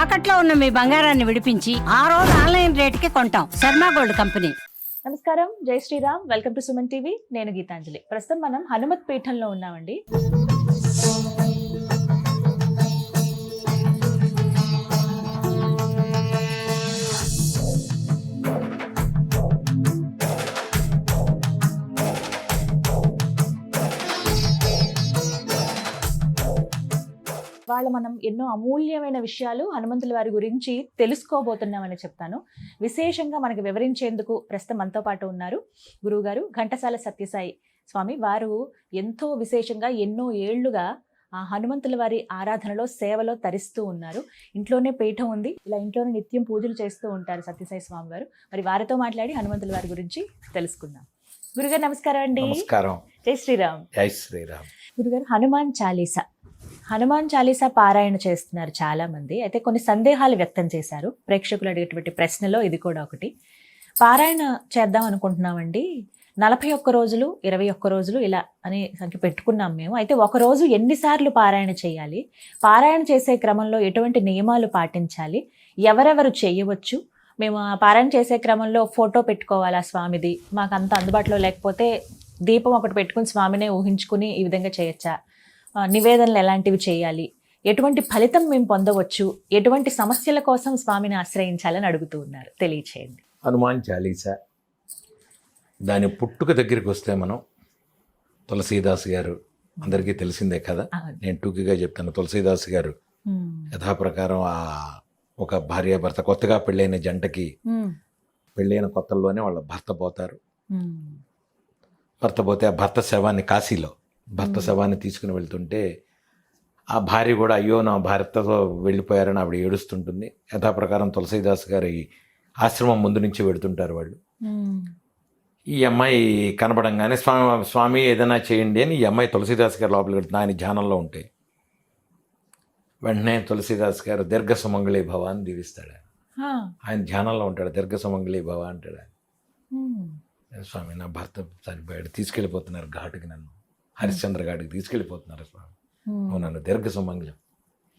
తాకట్లో ఉన్న మీ బంగారాన్ని విడిపించి ఆ రోజు ఆన్లైన్ రేటుకి కొంటాం. Sharma gold company. నమస్కారం. జై Shri Ram. Welcome to Suman TV. నేను గీతాంజలి. ప్రస్తుతం మనం హనుమత్ పీఠంలో ఉన్నామండి. వాళ్ళ మనం ఎన్నో అమూల్యమైన విషయాలు హనుమంతుల వారి గురించి తెలుసుకోబోతున్నామని చెప్తాను. విశేషంగా మనకి వివరించేందుకు ప్రస్తుతం మనతో పాటు ఉన్నారు గురువుగారు ఘంటసాల సత్యసాయి స్వామి. వారు ఎంతో విశేషంగా ఎన్నో ఏళ్ళుగా ఆ హనుమంతుల వారి ఆరాధనలో సేవలో తరిస్తూ ఉన్నారు. ఇంట్లోనే పీఠం ఉంది. ఇలా ఇంట్లోనే నిత్యం పూజలు చేస్తూ ఉంటారు సత్యసాయి స్వామి వారు మరి వారితో మాట్లాడి హనుమంతుల వారి గురించి తెలుసుకుందాం. గురుగారు నమస్కారం అండి. నమస్కారం. జై శ్రీరామ్. జై శ్రీరామ్. గురుగారు హనుమాన్ చాలీసా. హనుమాన్ చాలీసా పారాయణ చేస్తున్నారు చాలా మంది అయితే కొన్ని సందేహాలు వ్యక్తం చేశారు. ప్రేక్షకులు అడిగేటువంటి ప్రశ్నలో ఇది కూడా ఒకటి. పారాయణ చేద్దాం అనుకుంటున్నామండి. నలభై ఒక్క రోజులు ఇరవై ఒక్క రోజులు ఇలా అని సంఖ్య పెట్టుకున్నాం మేము. అయితే ఒక రోజు ఎన్నిసార్లు పారాయణ చేయాలి? పారాయణ చేసే క్రమంలో ఎటువంటి నియమాలు పాటించాలి? ఎవరెవరు చేయవచ్చు? మేము ఆ పారాయణ చేసే క్రమంలో ఫోటో పెట్టుకోవాలా స్వామిది? మాకు అంత అందుబాటులో లేకపోతే దీపం ఒకటి పెట్టుకుని స్వామినే ఊహించుకుని ఈ విధంగా చేయొచ్చా? నివేదనలు ఎలాంటివి చేయాలి? ఎటువంటి ఫలితం మేము పొందవచ్చు? ఎటువంటి సమస్యల కోసం స్వామిని ఆశ్రయించాలని అడుగుతూ ఉన్నారు. తెలియచేయండి. హనుమాన్ చాలీసా? దాని పుట్టుక దగ్గరికి వస్తే మనం తులసీదాస్ గారు అందరికీ తెలిసిందే కదా. నేను టూకీగా చెప్తాను. తులసీదాస్ గారు యథాప్రకారం ఆ ఒక భార్య భర్త కొత్తగా పెళ్ళైన జంటకి పెళ్ళైన కొత్తల్లోనే వాళ్ళ భర్త పోతారు. భర్త పోతే ఆ భర్త శవాన్ని కాశీలో భర్త. శవాన్ని తీసుకుని వెళ్తుంటే ఆ భార్య కూడా అయ్యో నా భర్తతో వెళ్ళిపోయారని ఆవిడ ఏడుస్తుంటుంది. యథాప్రకారం తులసీదాస్ గారి ఆశ్రమం ముందు నుంచి వెడుతుంటారు వాళ్ళు. ఈ అమ్మాయి కనపడంగానే స్వామి స్వామి ఏదైనా చేయండి అని ఈ అమ్మాయి తులసీదాస్ గారు లోపలికి వెళ్తుంది. ఆయన ధ్యానంలో ఉంటే వెంటనే తులసీదాస్ గారు దీర్ఘ సుమంగళి భవ అని దీవిస్తాడు ఆయన. ధ్యానంలో ఉంటాడు. దీర్ఘ సుమంగళి భవ అంటాడు స్వామి నా భర్త చనిపోయాడు. తీసుకెళ్ళిపోతున్నారు ఘాటుకి నన్ను. హరిశ్చంద్ర ఘాటుకి తీసుకెళ్ళిపోతున్నారు స్వామి. నువ్వు నన్ను దీర్ఘ సుమంగళం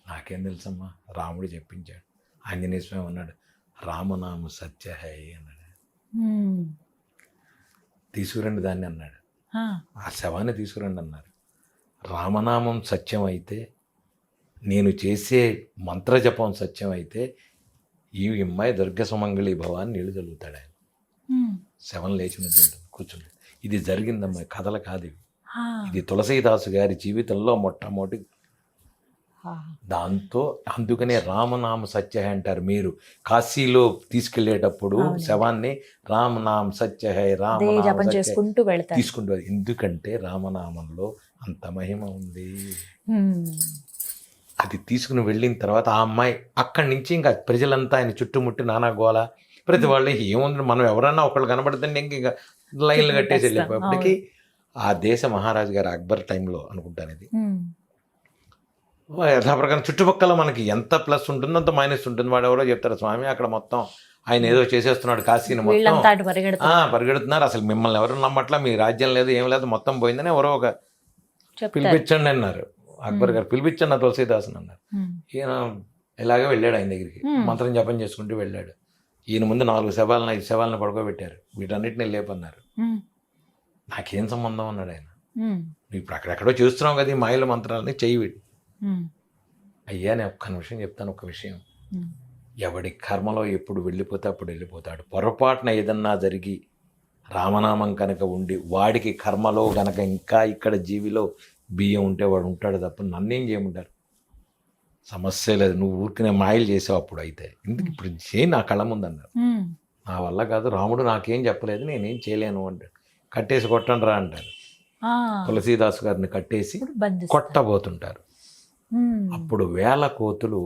నాకేం తెలుసమ్మా? రాముడు చెప్పించాడు. ఆంజనేయ స్వామి అన్నాడు రామనామ సత్య హై అన్నాడు. తీసుకురండి దాన్ని అన్నాడు. ఆ, శవాన్ని తీసుకురండి అన్నారు. రామనామం సత్యం అయితే నేను చేసే మంత్రజపం సత్యం అయితే ఈ అమ్మాయి దుర్గ సుమంగళి భవాన్ని చల్లుతాడు ఆయన. శవం లేచి కూర్చుంది ఇది జరిగిందమ్మా. కథలు కాదు ఇవి. ఇది తులసీదాసు గారి జీవితంలో మొట్టమొదటి దాంతో అందుకనే రామనామ సత్య అంటారు మీరు. కాశీలో తీసుకెళ్ళేటప్పుడు. శవాన్ని రామనామ సత్య హై చేసుకుంటూ వెళ్తారు. తీసుకుంటారు ఎందుకంటే రామనామంలో అంత మహిమ ఉంది. అది తీసుకుని వెళ్ళిన తర్వాత ఆ అమ్మాయి అక్కడి నుంచి ఇంకా ప్రజలంతా ఆయన చుట్టుముట్టి నానా గోల. ప్రతి వాళ్ళు ఏముంది మనం ఎవరన్నా ఒకళ్ళు కనబడుతుంటే ఇంక ఇంకా లైన్లు కట్టేసి. వెళ్ళిపోయేప్పటికి ఆ దేశ మహారాజు గారు అక్బర్ టైంలో అనుకుంటాను ఇది యథాప్రకారం చుట్టుపక్కల మనకి ఎంత ప్లస్ ఉంటుందో అంత మైనస్ ఉంటుంది. వాడు ఎవరో చెప్తారు స్వామి అక్కడ మొత్తం ఆయన ఏదో చేసేస్తున్నాడు కాశీని మొత్తం. పరిగెడుతున్నారు. అసలు మిమ్మల్ని ఎవరు నమ్మట్లా? మీ రాజ్యం లేదు ఏం లేదు మొత్తం పోయిందని ఎవరో ఒక పిలిపించండి అన్నారు. అక్బర్ గారు పిలిపించండి నా తులసీదాసన్ అన్నారు. ఈయన ఇలాగే వెళ్ళాడు ఆయన దగ్గరికి. మంత్రం జపం చేసుకుంటూ వెళ్ళాడు. ఈయన ముందు నాలుగు శవాలను ఐదు శవాలను పడుకోబెట్టారు. వీటన్నిటిని లేపన్నారు. నాకేం సంబంధం అన్నాడు ఆయన. ఇప్పుడు అక్కడెక్కడో చూస్తున్నావు కదా ఈ మాయల మంత్రాలని చెయ్యి అయ్యా నేను ఒక్క నిమిషం చెప్తాను ఒక్క విషయం. ఎవడి కర్మలో ఎప్పుడు వెళ్ళిపోతే అప్పుడు వెళ్ళిపోతాడు. పొరపాటున ఏదన్నా జరిగి రామనామం కనుక ఉండి వాడికి కర్మలో గనక ఇంకా ఇక్కడ జీవిలో బియ్యం ఉంటే వాడు ఉంటాడు తప్ప నన్నేం చేయమంటారు? సమస్య లేదు. నువ్వు ఊరికనే మాయలు చేసావు అప్పుడు అయితే. ఎందుకు ఇప్పుడు చేయి నా కళ్ళ ముందు అన్నారు ఉమ్, నా వల్ల కాదు. రాముడు నాకేం చెప్పలేదు నేనేం చేయలేను అంటాడు. కట్టేసి కొట్టండి రా అంటారు తులసీదాస్ గారిని కట్టేసి. కొట్టబోతుంటారు. అప్పుడు వేల కోతులు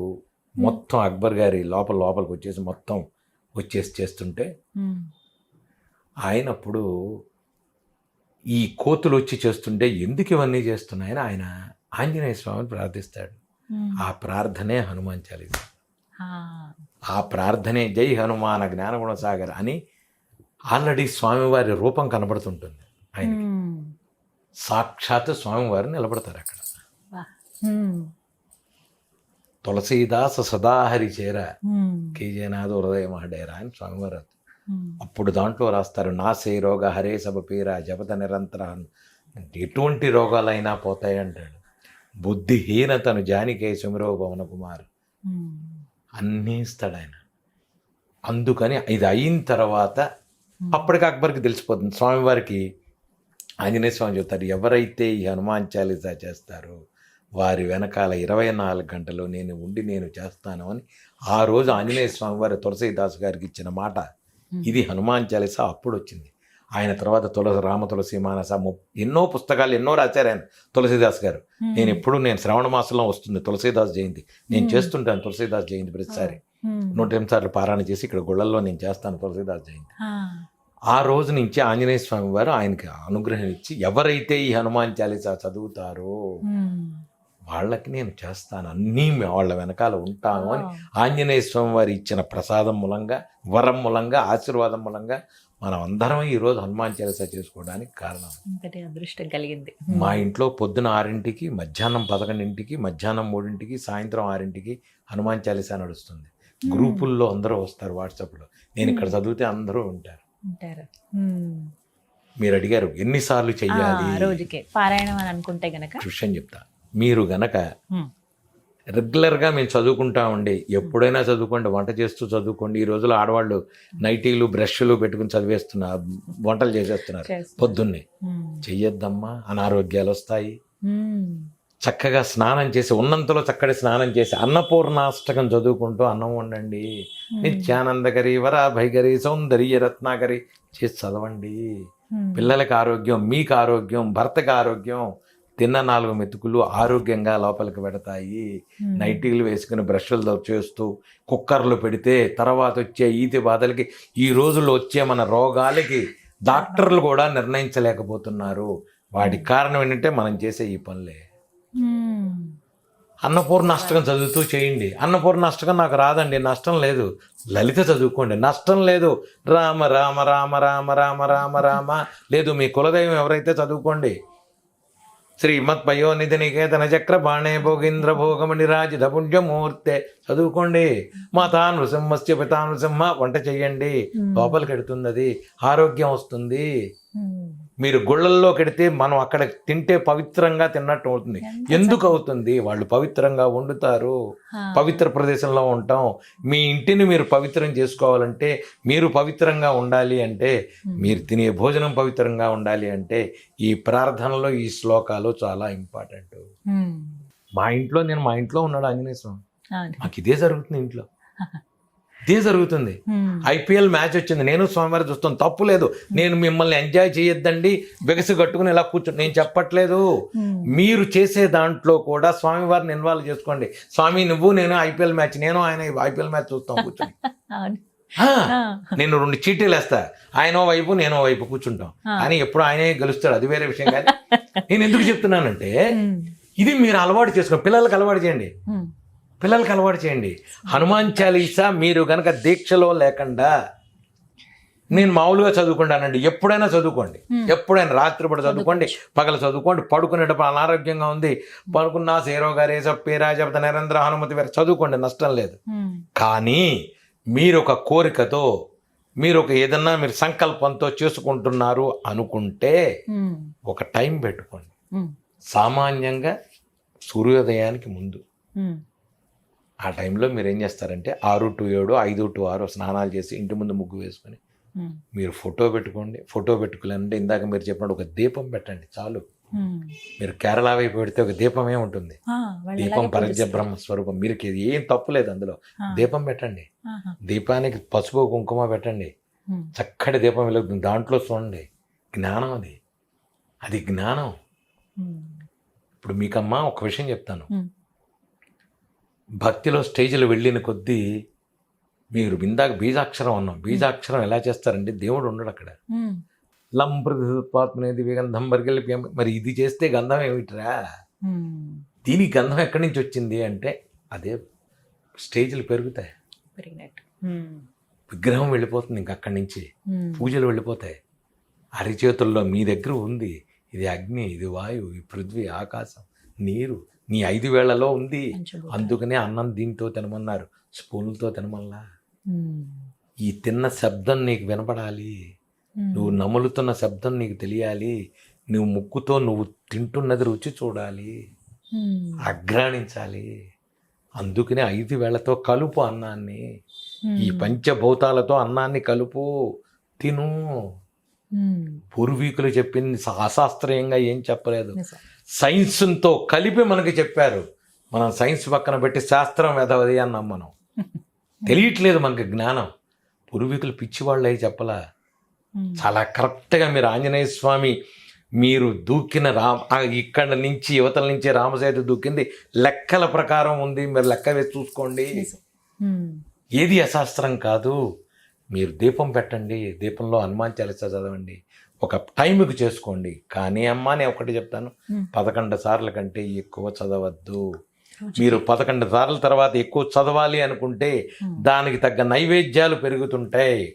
మొత్తం అక్బర్ గారి లోపల లోపలికి వచ్చేసి మొత్తం వచ్చేసి చేస్తుంటే ఉమ్, ఆయన అప్పుడు ఈ కోతులు వచ్చి చేస్తుంటే ఎందుకు ఇవన్నీ చేస్తున్నాయని ఆయన ఆంజనేయ స్వామిని ప్రార్థిస్తాడు. ఆ ప్రార్థనే హనుమాన్ చాలీస. ఆ, ఆ ప్రార్థనే జై హనుమాన జ్ఞానగుణ సాగర్ అని ఆల్రెడీ స్వామివారి రూపం కనబడుతుంటుంది ఆయనకి. సాక్షాత్ స్వామివారు నిలబడతారు అక్కడ. తులసీదాస సదాహరి చేర. కేజీనాథ హృదయ మహడేరా అని స్వామివారు అప్పుడు దాంట్లో రాస్తారు నాసే రోగ హరే సభ పీర జపత నిరంతర ఎటువంటి రోగాలైనా పోతాయి అంటాడు. బుద్ధిహీనతను జానికే సుమిరో భవన కుమార్ అన్నీ ఇస్తాడు ఆయన. అందుకని ఇది అయిన తర్వాత అప్పటికి అక్బర్కి తెలిసిపోతుంది. స్వామివారికి ఆంజనేయ స్వామి చెప్తారు ఎవరైతే ఈ హనుమాన్ చాలీసా చేస్తారో వారి వెనకాల ఇరవై నాలుగు గంటలు నేను ఉండి నేను చేస్తాను అని ఆ రోజు ఆంజనేయ స్వామి వారి తులసీదాస్ గారికి ఇచ్చిన మాట. ఇది హనుమాన్ చాలీసా అప్పుడు వచ్చింది. ఆయన తర్వాత తులసి రామ తులసి మానస ఎన్నో పుస్తకాలు ఎన్నో రాశారు ఆయన తులసీదాస్ గారు. నేను ఎప్పుడు నేను శ్రవణ మాసంలో వస్తుంది తులసీదాస్ జయంతి. నేను చేస్తుంటాను తులసీదాస్ జయంతి ప్రతిసారి. నూట ఎనిమిది సార్లు పారాయణ చేసి ఇక్కడ గుళ్ళల్లో నేను చేస్తాను తులసీదాస్ జయంతి. ఆ, రోజు నుంచి ఆంజనేయ స్వామి వారు ఆయనకి అనుగ్రహం ఇచ్చి ఎవరైతే ఈ హనుమాన్ చాలీసా చదువుతారో ఉమ్, వాళ్ళకి నేను చేస్తాను. అన్నీ వాళ్ళ వెనకాల ఉంటాను అని ఆంజనేయ స్వామి వారు ఇచ్చిన ప్రసాదం మూలంగా వరం మూలంగా ఆశీర్వాదం మూలంగా మనం అందరం ఈరోజు హనుమాన్ చాలీసా చేసుకోవడానికి కారణం. అదృష్టం కలిగింది. మా ఇంట్లో పొద్దున ఆరింటికి మధ్యాహ్నం పదకొండింటికి మధ్యాహ్నం మూడింటికి సాయంత్రం ఆరింటికి హనుమాన్ చాలీసా నడుస్తుంది. గ్రూపుల్లో అందరూ వస్తారు వాట్సాప్లో. నేను ఇక్కడ చదివితే అందరూ ఉంటారు. ఉంటారు. మీరు అడిగారు ఎన్నిసార్లు ఆ, చెయ్యాలి? రోజుకే. పారాయణం అని అనుకుంటే గనక. విషయం చెప్తా మీరు గనక రెగ్యులర్గా మేము చదువుకుంటా ఉండి ఎప్పుడైనా చదువుకోండి వంట చేస్తూ చదువుకోండి ఈ రోజుల్లో ఆడవాళ్ళు నైటీలు బ్రష్లు పెట్టుకుని చదివేస్తున్నారు వంటలు చేసేస్తున్నారు. పొద్దున్నే. చెయ్యొద్దమ్మా అనారోగ్యాలు వస్తాయి చక్కగా స్నానం చేసి ఉన్నంతలో చక్కటి స్నానం చేసి అన్నపూర్ణాష్టకం చదువుకుంటూ అన్నం వండండి. నిత్యానందకరి వరాభైగరి సౌందర్య రత్నాకరి చేసి చదవండి. పిల్లలకి ఆరోగ్యం మీకు ఆరోగ్యం భర్తకి ఆరోగ్యం తిన్న నాలుగు మెతుకులు ఆరోగ్యంగా లోపలికి పెడతాయి. నైటీలు వేసుకుని బ్రష్లు చేస్తూ కుక్కర్లు పెడితే తర్వాత వచ్చే ఈతి బాధలకి ఈ రోజుల్లో వచ్చే మన రోగాలకి డాక్టర్లు కూడా నిర్ణయించలేకపోతున్నారు. వాటికి కారణం ఏంటంటే మనం చేసే ఈ పనులే. అన్నపూర్ణ అష్టకం చదువుతూ చేయండి. అన్నపూర్ణ అష్టకం నాకు రాదండి నష్టం లేదు. లలిత చదువుకోండి. నష్టం లేదు. రామ రామ రామ రామ రామ రామ రామ. లేదు మీ కులదైవం ఎవరైతే చదువుకోండి. శ్రీమత్ పయోనిధి నికేతన చక్ర బాణే భోగేంద్ర భోగమణి రాజిత పుణ్యమూర్తే చదువుకోండి. మాతా నృసింహస్య పితా నృసింహ వంట చెయ్యండి లోపలికి ఎడుతుంది అది. ఆరోగ్యం వస్తుంది. మీరు గుళ్ళల్లో కెడితే మనం అక్కడ తింటే పవిత్రంగా తిన్నట్టు అవుతుంది. ఎందుకు అవుతుంది? వాళ్ళు పవిత్రంగా వండుతారు పవిత్ర ప్రదేశంలో ఉంటాం. మీ ఇంటిని మీరు పవిత్రం చేసుకోవాలంటే మీరు పవిత్రంగా ఉండాలి అంటే మీరు తినే భోజనం పవిత్రంగా ఉండాలి అంటే ఈ ప్రార్థనలో ఈ శ్లోకాలు చాలా ఇంపార్టెంట్. మా ఇంట్లో నేను మా ఇంట్లో ఉన్నాడు ఆంజనేయ స్వామి. మాకు ఇదే జరుగుతుంది ఇంట్లో. ఇదే జరుగుతుంది. ఉమ్, ఐపీఎల్ మ్యాచ్ వచ్చింది. నేను స్వామివారి చూస్తాను. తప్పు లేదు. నేను మిమ్మల్ని ఎంజాయ్ చేయొద్దండి. బిగసి కట్టుకుని ఇలా కూర్చొని నేను చెప్పట్లేదు. ఉమ్, మీరు చేసే దాంట్లో కూడా స్వామివారిని ఇన్వాల్వ్ చేసుకోండి. స్వామి నువ్వు నేను ఐపీఎల్ మ్యాచ్ నేను ఆయన ఐపీఎల్ మ్యాచ్ చూస్తాం కూర్చొని. నేను రెండు చీటీలు వేస్తా. ఆయన వైపు నేను వైపు కూర్చుంటాం. కానీ ఎప్పుడు ఆయనే గెలుస్తాడు. అది వేరే విషయం కానీ నేను ఎందుకు చెప్తున్నానంటే ఇది మీరు అలవాటు చేసుకోండి పిల్లలకి అలవాటు చేయండి. పిల్లలకి అలవాటు చేయండి. హనుమాన్ చాలీసా మీరు గనక దీక్షలో లేకుండా నేను మామూలుగా చదువుకుంటానండి. ఎప్పుడైనా చదువుకోండి. ఎప్పుడైనా రాత్రిపూట చదువుకోండి. పగల చదువుకోండి. పడుకునేటప్పుడు అనారోగ్యంగా ఉంది. పడుకున్నా సేరో గారే సప్పేరా జపత నరేంద్ర హనుమతి వేరే చదువుకోండి. నష్టం లేదు. కానీ మీరు ఒక కోరికతో మీరు ఒక ఏదన్నా మీరు సంకల్పంతో చేసుకుంటున్నారు అనుకుంటే ఒక టైం పెట్టుకోండి. సామాన్యంగా సూర్యోదయానికి ముందు. ఆ టైంలో మీరు ఏం చేస్తారంటే ఆరు టు ఏడు ఐదు టు ఆరు స్నానాలు చేసి ఇంటి ముందు ముగ్గు వేసుకొని మీరు ఫోటో పెట్టుకోండి. ఫోటో పెట్టుకోవాలంటే ఇందాక మీరు చెప్పినట్టు ఒక దీపం పెట్టండి చాలు. మీరు కేరళ వైపు పెడితే ఒక దీపమే ఉంటుంది. దీపం పూజిస్తారు. బ్రహ్మ స్వరూపం. మీరు ఏం తప్పు లేదు అందులో. దీపం పెట్టండి. దీపానికి పసుపు కుంకుమ పెట్టండి. చక్కటి దీపం వెలుగుతుంది. దాంట్లో చూడండి జ్ఞానం అది. అది జ్ఞానం. ఇప్పుడు మీకమ్మా ఒక విషయం చెప్తాను. భక్తిలో స్టేజ్లు వెళ్ళిన కొద్దీ మీరు ఇందాక బీజాక్షరం అన్నాం. బీజాక్షరం ఎలా చేస్తారంటే దేవుడు ఉండడు అక్కడ. లం ప్రతిపాత్మనేది గంధం బరిగెలిపి మరి ఇది చేస్తే గంధం ఏమిట్రా. దీనికి గంధం ఎక్కడి నుంచి వచ్చింది అంటే అదే స్టేజ్లు పెరుగుతాయి. పెరిగినట్టు. విగ్రహం వెళ్ళిపోతుంది ఇంక అక్కడి నుంచి. పూజలు వెళ్ళిపోతాయి. అరిచేతుల్లో మీ దగ్గర ఉంది. ఇది అగ్ని ఇది వాయువు ఈ పృథ్వీ ఆకాశం నీరు నీ ఐదు వేళ్ళలో ఉంది. అందుకనే అన్నం దీంతో తినమన్నారు స్పూన్లతో తినమల్లా. ఈ తిన్న శబ్దం నీకు వినపడాలి. నువ్వు నములుతున్న శబ్దం నీకు తెలియాలి నువ్వు ముక్కుతో నువ్వు తింటున్నది రుచి చూడాలి. అగ్రాణించాలి అందుకనే ఐదు వేళ్ళతో కలుపు అన్నాన్ని. ఈ పంచభూతాలతో అన్నాన్ని కలుపు తిను. పూర్వీకులు చెప్పింది అశాస్త్రీయంగా ఏం చెప్పలేదు. సైన్స్తో కలిపి మనకి చెప్పారు. మనం సైన్స్ పక్కన పెట్టి శాస్త్రం వెదవది అన్నాం మనం తెలియట్లేదు మనకి జ్ఞానం. పూర్వీకులు పిచ్చివాళ్ళు అయి చెప్పలా. చాలా కరెక్ట్గా మీరు ఆంజనేయ స్వామి మీరు దూకిన రా ఆ ఇక్కడ నుంచి యువతల నుంచి రామసేతు దూకింది. లెక్కల ప్రకారం ఉంది. మీరు లెక్క వేసి చూసుకోండి. ఏది అశాస్త్రం కాదు. మీరు దీపం పెట్టండి. దీపంలో హనుమాన్ చాలీస చదవండి. ఒక టైంకి చేసుకోండి కానీ అమ్మా నేను ఒకటి చెప్తాను. పదకొండు సార్ల కంటే ఎక్కువ చదవద్దు మీరు పదకొండు సార్ల తర్వాత ఎక్కువ చదవాలి అనుకుంటే. దానికి తగ్గ నైవేద్యాలు పెరుగుతుంటాయి.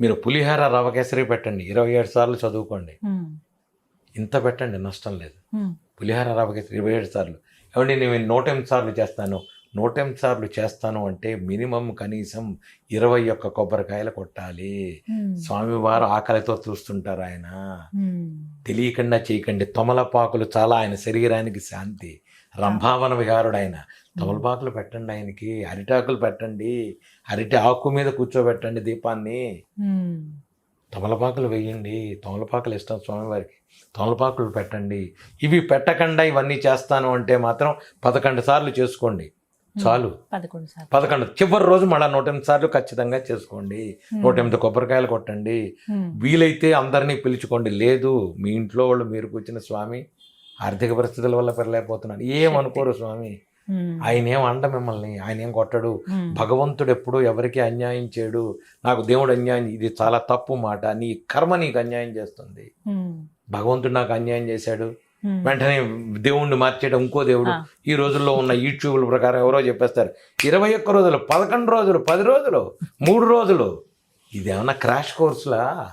మీరు పులిహార రవ కేసరి పెట్టండి ఇరవై ఏడు సార్లు చదువుకోండి. ఇంత పెట్టండి నష్టం లేదు. పులిహార రవ కేసరి ఇరవై ఏడు సార్లు ఏమండి నేను నూట ఎనిమిది సార్లు చేస్తాను నూట ఎనిమిది సార్లు చేస్తాను అంటే మినిమం కనీసం ఇరవై ఒక్క కొబ్బరికాయలు కొట్టాలి. స్వామివారు ఆకలితో చూస్తుంటారు ఆయన. తెలియకుండా చేయకండి. తమలపాకులు చాలా ఆయన శరీరానికి శాంతి. రంభావన విహారుడు ఆయన తమలపాకులు పెట్టండి ఆయనకి. అరిటాకులు పెట్టండి. అరిటి ఆకు మీద కూర్చోబెట్టండి దీపాన్ని. తమలపాకులు వేయండి. తమలపాకులు ఇష్టం స్వామివారికి. తమలపాకులు పెట్టండి. ఇవి పెట్టకుండా ఇవన్నీ చేస్తాను అంటే మాత్రం పదకొండు సార్లు చేసుకోండి. చాలు. పదకొండు చివరి రోజు మళ్ళీ నూట ఎనిమిది సార్లు ఖచ్చితంగా చేసుకోండి. నూట ఎనిమిది కొబ్బరికాయలు కొట్టండి. వీలైతే అందరినీ పిలుచుకోండి. లేదు మీ ఇంట్లో వాళ్ళు మీరు కూర్చున్న స్వామి ఆర్థిక పరిస్థితుల వల్ల పెరలేకపోతున్నాడు ఏమనుకోరు స్వామి. ఆయన ఏం అండ మిమ్మల్ని? ఆయన ఏం కొట్టడు. భగవంతుడు ఎప్పుడూ ఎవరికి అన్యాయం చేయడు. నాకు దేవుడు అన్యాయం ఇది చాలా తప్పు మాట. నీ కర్మ నీకు అన్యాయం చేస్తుంది. భగవంతుడు నాకు అన్యాయం చేశాడు. వెంటనే దేవుణ్ణి మార్చేయడం ఇంకో దేవుడు. ఆ. ఈ రోజుల్లో ఉన్న యూట్యూబ్ల ప్రకారం ఎవరో చెప్పేస్తారు ఇరవై ఒక్క రోజులు పదకొండు రోజులు పది రోజులు మూడు రోజులు. ఇదేమన్నా క్రాష్ కోర్సులా?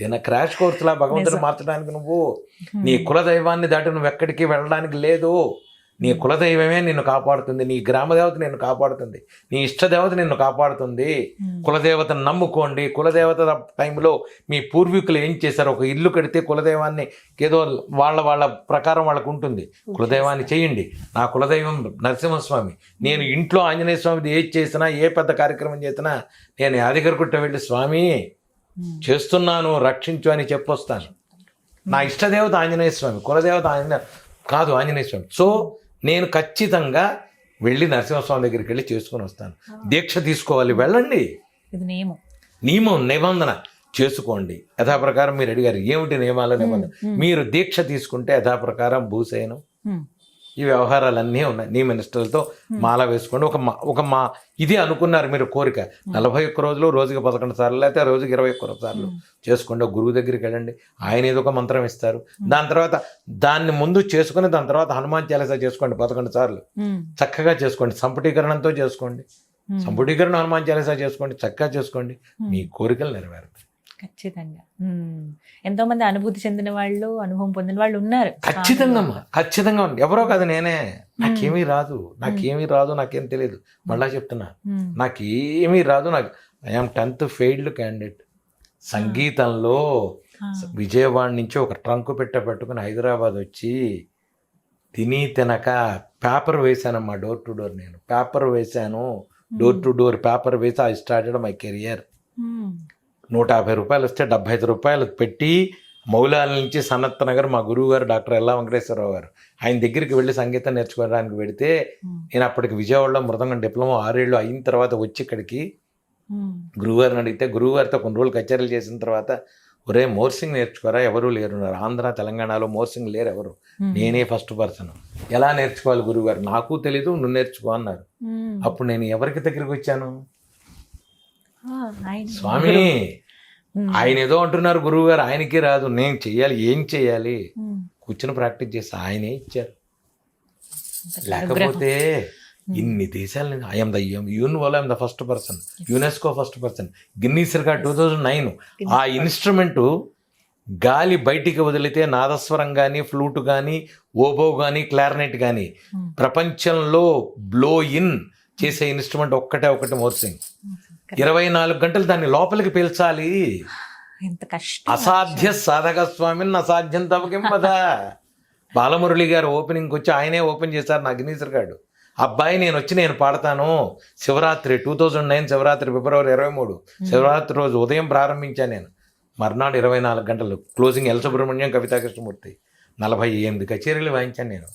ఏమన్నా క్రాష్ కోర్సులా భగవంతుడు మార్చడానికి నువ్వు? నీ కులదైవాన్ని దాటి నువ్వు ఎక్కడికి వెళ్ళడానికి లేదు. నీ కులదైవమే నిన్ను కాపాడుతుంది నీ గ్రామదేవత నిన్ను కాపాడుతుంది నీ ఇష్టదేవత నిన్ను కాపాడుతుంది. కులదేవతను నమ్ముకోండి. కులదేవత టైంలో మీ పూర్వీకులు ఏం చేశారు? ఒక ఇల్లు కడితే కులదైవాన్ని ఏదో వాళ్ళ వాళ్ళ ప్రకారం వాళ్ళకు ఉంటుంది. కులదైవాన్ని చేయండి. నా కులదైవం నరసింహస్వామి. నేను ఇంట్లో ఆంజనేయ స్వామిది ఏది చేసినా ఏ పెద్ద కార్యక్రమం చేసినా నేను యాదగిరిగుట్ట వెళ్ళి స్వామి. చేస్తున్నాను రక్షించు అని చెప్పొస్తాను. నా ఇష్టదేవత ఆంజనేయ స్వామి కులదేవత ఆంజనేయ కాదు ఆంజనేయ స్వామి. సో నేను ఖచ్చితంగా వెళ్ళి నరసింహస్వామి దగ్గరికి వెళ్ళి చేసుకొని వస్తాను. దీక్ష తీసుకోవాలి వెళ్ళండి. ఇది నియమం. నియమం నిబంధన చేసుకోండి. యథాప్రకారం మీరు అడిగారు ఏమిటి నియమాలు నిబంధన? మీరు దీక్ష తీసుకుంటే యథాప్రకారం భూసేనం. ఈ వ్యవహారాలన్నీ ఉన్నాయి. నీ మినిస్టర్లతో మాల వేసుకోండి. ఒక మా ఒక మా ఇది అనుకున్నారు మీరు కోరిక. నలభై ఒక్క రోజులు రోజుకి పదకొండు సార్లు లేకపోతే రోజుకి ఇరవై ఒక్క సార్లు చేసుకోండి. ఒక గురువు దగ్గరికి వెళ్ళండి. ఆయన ఏదో ఒక మంత్రం ఇస్తారు. దాని తర్వాత దాన్ని ముందు చేసుకుని దాని తర్వాత హనుమాన్ చాలీసా చేసుకోండి పదకొండు సార్లు. చక్కగా చేసుకోండి. సంపుటీకరణంతో చేసుకోండి. సంపుటీకరణ హనుమాన్ చాలీసా చేసుకోండి. చక్కగా చేసుకోండి. మీ కోరికలు నెరవేరుతాయి ఖచ్చితంగా. ఎంతో మంది అనుభూతి చెందిన వాళ్ళు అనుభవం పొందిన వాళ్ళు ఉన్నారు. ఖచ్చితంగా ఖచ్చితంగా ఉంది. ఎవరో కాదు నేనే. నాకేమీ రాదు. నాకేమీ రాదు నాకేం తెలియదు మళ్ళా చెప్తున్నా. నాకేమీ రాదు. నాకు ఐఎమ్ టెన్త్ ఫెయిల్డ్ క్యాండిడేట్ సంగీతంలో. విజయవాడ నుంచి ఒక ట్రంక్ పెట్ట పెట్టుకుని హైదరాబాద్ వచ్చి తిని తినక పేపర్ వేశానమ్మా డోర్ టు డోర్ నేను. పేపర్ వేశాను. డోర్ టు డోర్ పేపర్ వేసి ఐ స్టార్టెడ్ మై కెరియర్. నూట యాభై రూపాయలు వస్తే డెబ్బై ఐదు రూపాయలు పెట్టి మౌలాల నుంచి సనత్ నగర్ మా గురువు గారు డాక్టర్ ఎల్లా వెంకటేశ్వరరావు గారు ఆయన దగ్గరికి వెళ్ళి సంగీతం నేర్చుకోవడానికి పెడితే. నేను అప్పటికి విజయవాడలో మృదంగం డిప్లొమా ఆరేళ్ళు అయిన తర్వాత వచ్చి ఇక్కడికి. గురువుగారిని అడిగితే గురువుగారితో కొన్ని రోజులు కచేరీలు చేసిన తర్వాత ఒరే మోర్సింగ్ నేర్చుకోరా ఎవరు లేరు ఆంధ్ర తెలంగాణలో మోర్సింగ్ లేరు ఎవరు. నేనే ఫస్ట్ పర్సన్ ఎలా నేర్చుకోవాలి గురువుగారు నాకు తెలీదు నువ్వు నేర్చుకో అన్నారు. అప్పుడు నేను ఎవరికి దగ్గరికి వచ్చాను స్వామి. ఆయన ఏదో అంటున్నారు గురువు గారు ఆయనకి రాదు. నేను చెయ్యాలి ఏం చెయ్యాలి. కూర్చుని ప్రాక్టీస్ చేస్తే. ఆయనే ఇచ్చారు. లేకపోతే ఇన్ని దేశాల నుంచి I'm the యూనివోలో I'm the first person UNESCO first person Guinness record two thousand nine ఆ ఇన్స్ట్రుమెంట్ గాలి బయటికి వదిలితే నాదస్వరం కానీ ఫ్లూట్ కానీ ఓబో కానీ క్లారినెట్ కానీ. ప్రపంచంలో బ్లో ఇన్ చేసే ఇన్స్ట్రుమెంట్ ఒక్కటే ఒకటి మోర్సింగ్. ఇరవై నాలుగు గంటలు దాన్ని లోపలికి పీల్చాలి. ఎంత కష్టం అసాధ్య సాధక స్వామిని అసాధ్యం తవకింపదా బాలమురళి గారు ఓపెనింగ్కి వచ్చి ఆయనే ఓపెన్ చేశారు నా గినీసర్ గారు. అబ్బాయి నేను వచ్చి నేను పాడతాను. Shivaratri two thousand nine Shivaratri February ఇరవై మూడు. శివరాత్రి రోజు ఉదయం ప్రారంభించాను నేను. మర్నాడు ఇరవై నాలుగు గంటలు. క్లోజింగ్ ఎల్ సుబ్రహ్మణ్యం కవితా కృష్ణమూర్తి నలభై ఎనిమిది కచేరీలు వాయించాను నేను.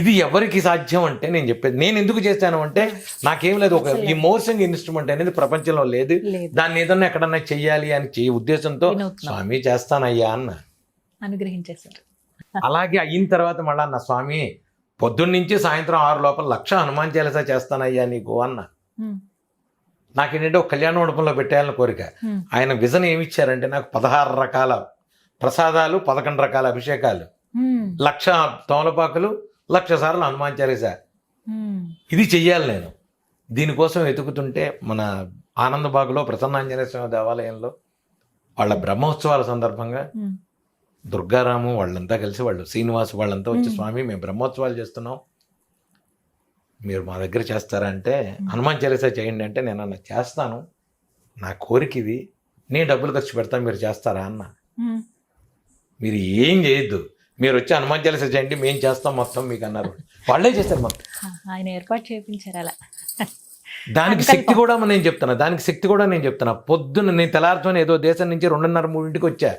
ఇది ఎవరికి సాధ్యం అంటే నేను చెప్పేది నేను ఎందుకు చేశాను అంటే నాకేం లేదు ఒక ఈ మోర్సింగ్ ఇన్స్ట్రుమెంట్ అనేది ప్రపంచంలో లేదు దాన్ని ఏదన్నా ఎక్కడన్నా చెయ్యాలి అని చెయ్యి ఉద్దేశంతో. స్వామి చేస్తానయ్యా అన్న అనుగ్రహించేశారు అలాగే అయిన తర్వాత మళ్ళా అన్న స్వామి పొద్దున్న నుంచి సాయంత్రం ఆరు లోపల లక్ష హనుమాన్ చాలీసా చేస్తానయ్యా నీకు అన్న. నాకేంటంటే ఒక కళ్యాణ మండపంలో పెట్టాలని కోరిక. ఆయన విజన్ ఏమి ఇచ్చారంటే నాకు పదహారు రకాల ప్రసాదాలు పదకొండు రకాల అభిషేకాలు. లక్ష తోలపాకులు లక్ష సార్లు హనుమాన్ చాలీసా. ఇది చెయ్యాలి నేను. దీనికోసం వెతుకుతుంటే మన ఆనందబాగులో ప్రసన్నాంజనేయ స్వామి దేవాలయంలో వాళ్ళ బ్రహ్మోత్సవాల సందర్భంగా. దుర్గారాము వాళ్ళంతా కలిసి వాళ్ళు శ్రీనివాస్ వాళ్ళంతా వచ్చి స్వామి మేము బ్రహ్మోత్సవాలు చేస్తున్నాం. మీరు మా దగ్గర చేస్తారా అంటే హనుమాన్ చాలీసా చేయండి అంటే నేను అన్న చేస్తాను. నా కోరిక ఇది. నేను డబ్బులు ఖర్చు పెడతాను మీరు చేస్తారా అన్న. మీరు ఏం చేయొద్దు. మీరు వచ్చి హనుమాన్ చాలీసా చేయండి మేము చేస్తాం మొత్తం మీకు అన్నారు. వాళ్ళే చేస్తారు మొత్తం. ఆయన ఏర్పాటు చేయించారు అలా. దానికి శక్తి కూడా నేను చెప్తున్నా దానికి శక్తి కూడా నేను చెప్తున్నా. పొద్దున్న నేను తెల్లారుతో ఏదో దేశం నుంచి రెండున్నర మూడింటికి వచ్చా.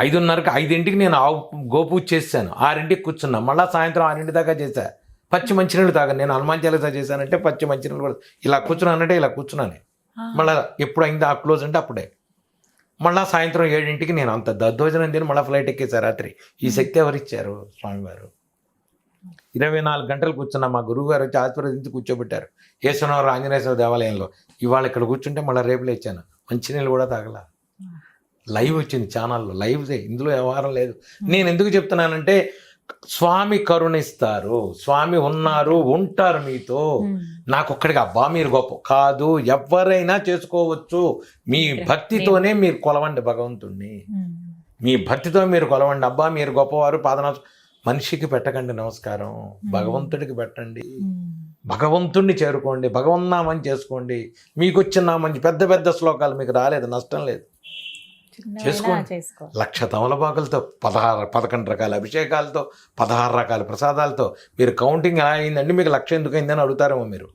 ఐదున్నరకి ఐదింటికి నేను ఆవు గోపూజ చేశాను. ఆరింటికి కూర్చున్నా. మళ్ళా సాయంత్రం ఆరింటి దాకా చేశా. పచ్చి మంచినీళ్ళు తాగా నేను హనుమాన్ చాలీసా చేశానంటే పచ్చి మంచినీళ్ళు కూడా ఇలా కూర్చున్నానంటే ఇలా కూర్చున్నాను. మళ్ళా ఎప్పుడు అయింది ఆ క్లోజ్ అంటే అప్పుడే. మళ్ళా సాయంత్రం ఏడింటికి నేను అంత దద్దోజనం తిని మళ్ళీ ఫ్లైట్ ఎక్కేసా రాత్రి. ఈ శక్తి ఎవరిచ్చారు స్వామివారు. ఇరవై నాలుగు గంటలు కూర్చున్నా మా గురువు గారు వచ్చి ఆశీర్వదించి కూర్చోబెట్టారు. ఏసునవరం ఆంజనేయ స్వామి దేవాలయంలో. ఇవాళ ఇక్కడ కూర్చుంటే మళ్ళీ రేపు లేచాను. మంచినీళ్ళు కూడా తాగల. లైవ్ వచ్చింది ఛానల్లో. లైవ్ ఇందులో వ్యవహారం లేదు. నేను ఎందుకు చెప్తున్నానంటే స్వామి కరుణిస్తారు. స్వామి ఉన్నారు ఉంటారు మీతో. నాకు ఒక్కడికి అబ్బా మీరు గొప్ప కాదు ఎవరైనా చేసుకోవచ్చు. మీ భక్తితోనే మీరు కొలవండి భగవంతుణ్ణి. మీ భక్తితో మీరు కొలవండి. అబ్బా మీరు గొప్పవారు పాదన మనిషికి పెట్టకండి నమస్కారం. భగవంతుడికి పెట్టండి. భగవంతుణ్ణి చేరుకోండి. భగవన్నామని చేసుకోండి. మీకు వచ్చిన మంచి పెద్ద పెద్ద శ్లోకాలు మీకు రాలేదు నష్టం లేదు. చేసుకోండి. చేసుకో లక్ష తమలపాకులతో పదహారు పదకొండు రకాల అభిషేకాలతో పదహారు రకాల ప్రసాదాలతో మీరు కౌంటింగ్ ఎలా అయిందండి మీకు లక్ష ఎందుకు అయిందని అడుగుతారేమో మీరు.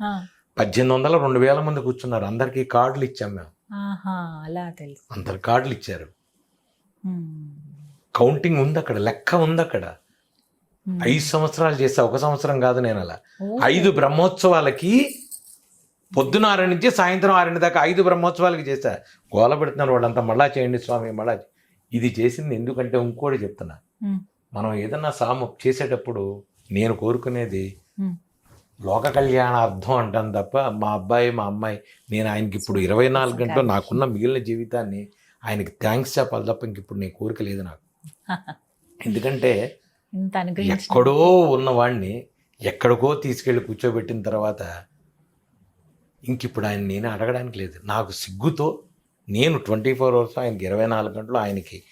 పద్దెనిమిది వందల రెండు వేల మంది కూర్చున్నారు అందరికీ కార్డులు ఇచ్చాం మేము అలా తెలుసు అందరు కార్డులు ఇచ్చారు. కౌంటింగ్ ఉంది అక్కడ లెక్క ఉంది అక్కడ. ఐదు సంవత్సరాలు చేసా ఒక సంవత్సరం కాదు నేను అలా. ఐదు బ్రహ్మోత్సవాలకి పొద్దున ఆరు నుంచి సాయంత్రం ఆరింటి దాకా ఐదు బ్రహ్మోత్సవాలకి చేశా. గోల పెడుతున్నారు వాళ్ళంతా మళ్ళా చేయండి స్వామి మళ్ళా చే-" ఇది చేసింది ఎందుకంటే ఇంకోటి చెప్తున్నా. మనం ఏదన్నా సాము చేసేటప్పుడు నేను కోరుకునేది. లోక కళ్యాణార్థం అంటాను తప్ప మా అబ్బాయి మా అమ్మాయి నేను ఆయనకి ఇప్పుడు ఇరవై నాలుగు గంటలు నాకున్న మిగిలిన జీవితాన్ని ఆయనకి థ్యాంక్స్ చెప్పాలి తప్ప ఇంక ఇప్పుడు నీ కోరిక లేదు నాకు. ఎందుకంటే ఎక్కడో ఉన్నవాడిని ఎక్కడికో తీసుకెళ్ళి కూర్చోబెట్టిన తర్వాత ఇంక ఇప్పుడు ఆయన నేనే అడగడానికి లేదు. నాకు సిగ్గుతో నేను ట్వంటీ ఫోర్ అవర్స్ ఆయనకి ఇరవై నాలుగు గంటలు ఆయనకి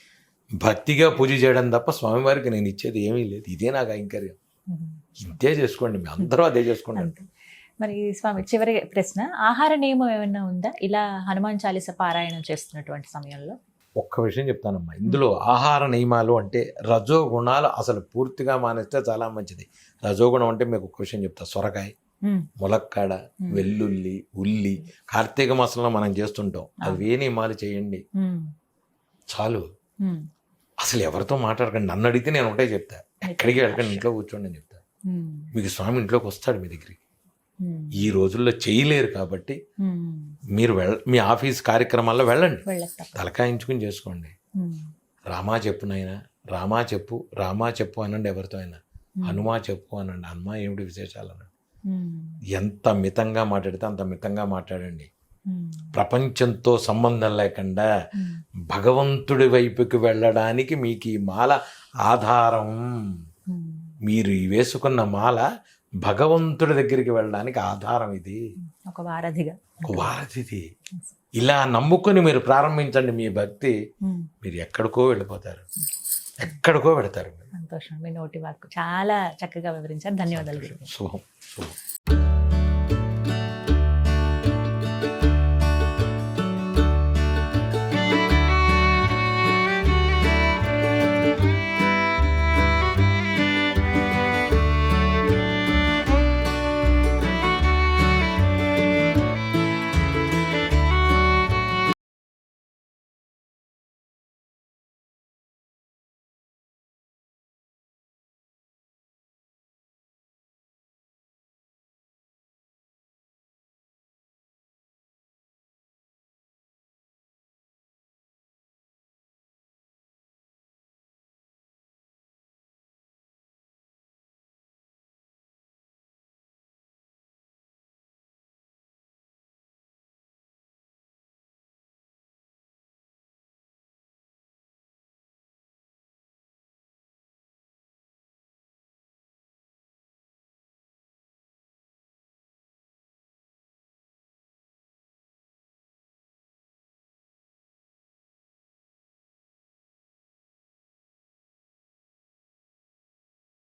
భక్తిగా పూజ చేయడం తప్ప స్వామివారికి నేను ఇచ్చేది ఏమీ లేదు. ఇదే నాకు ఐంకర్యం. ఇంతే చేసుకోండి. మీ అందరూ అదే చేసుకోండి మరి స్వామి చివరి ప్రశ్న ఆహార నియమం ఏమైనా ఉందా? ఇలా హనుమాన్ చాలీస పారాయణం చేస్తున్నటువంటి సమయంలో. ఒక్క విషయం చెప్తానమ్మా. ఇందులో ఆహార నియమాలు అంటే రజో గుణాలు అసలు పూర్తిగా మానేస్తే చాలా మంచిది. రజోగుణం అంటే మీకు ఒక విషయం చెప్తా. సొరకాయ. ములక్కాడ వెల్లుల్లి ఉల్లి కార్తీక మాసంలో మనం చేస్తుంటాం. అవి నియమాలు చేయండి. చాలు. అసలు ఎవరితో మాట్లాడకండి. నన్ను అడిగితే నేను ఒకటే చెప్తా. ఎక్కడికి వెళ్ళకండి ఇంట్లో కూర్చోండి అని చెప్తా. మీకు స్వామి ఇంట్లోకి వస్తాడు మీ దగ్గరికి. ఈ రోజుల్లో చేయలేరు కాబట్టి. మీరు వెళ్ళ మీ ఆఫీస్ కార్యక్రమాల్లో వెళ్ళండి. తలకాయించుకుని చేసుకోండి. రామా చెప్పు నాయనా. రామా చెప్పు రామా చెప్పు అనండి ఎవరితో అయినా. హనుమా చెప్పు అనండి. హనుమా ఏమిటి విశేషాలు అనండి. ఎంత మితంగా మాట్లాడితే అంత మితంగా మాట్లాడండి. Hmm. ప్రపంచంతో సంబంధం లేకుండా Hmm. భగవంతుడి వైపుకి వెళ్ళడానికి మీకు ఈ మాల ఆధారం. Hmm. మీరు వేసుకున్న మాల భగవంతుడి దగ్గరికి వెళ్ళడానికి ఆధారం ఇది. ఒక వారధిగా. ఒక వారధిది. ఇలా నమ్ముకొని మీరు ప్రారంభించండి మీ భక్తి. మీరు ఎక్కడికో వెళ్ళిపోతారు. ఎక్కడికో పెడతారు. సంతోషం. మీ నోటి వాక్కు చాలా చక్కగా వివరించారు. ధన్యవాదాలు. శుభం. శుభం.